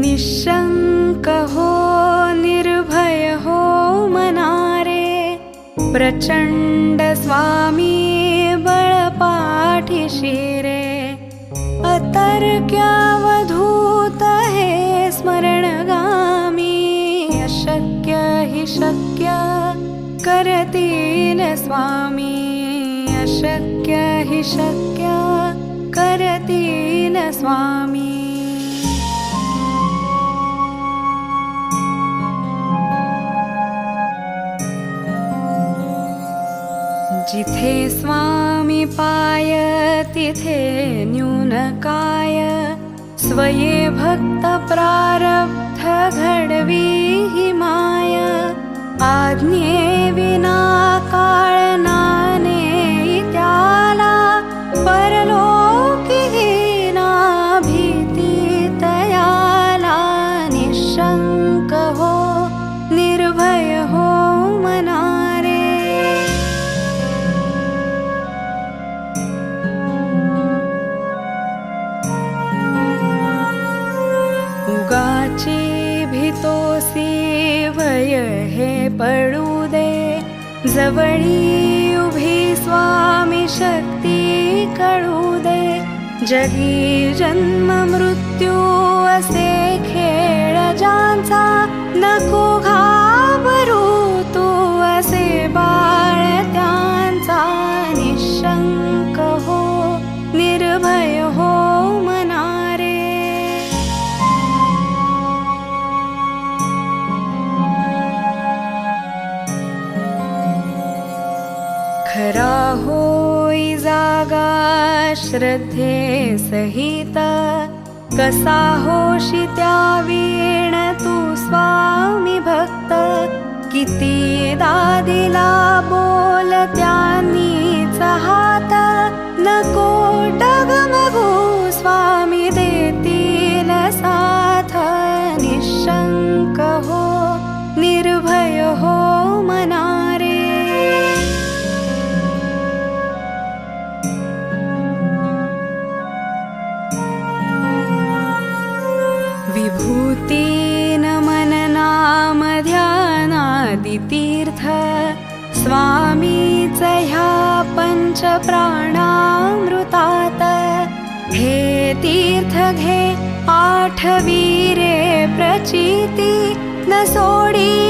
निशङ्कहो निर्भयहो मनारे प्रचण्ड स्वामी बलपाठिशिरे अतर्क्यावधूत हे स्मरणगामी अशक्य हि शक्य करति न स्वामी। अशक्य हि शक्य करतील स्वामी। जिथे स्वामी पाय तिथे न्यून काय स्वये भक्त प्रारब्ध घडवी ही माय। आज्ञे उगाची भितो भय हे पडू दे। जवळी उभी स्वामी शक्ती कळू दे। जगी जन्म मृत्यू असे खेळ ज्यांचा नको घाबरू तू असे बाळ त्यांचा निशंक खरा होई जागा श्रद्धे सहित. कसा होशी त्या वीण तू स्वामी भक्त. किती दादीला बोल त्यांनीच विभूतीन मननाम ध्यानादितीर्थ स्वामीच ह्या पंच प्राणामृतात। हे तीर्थ घे आठवीरे प्रचिती न सोडी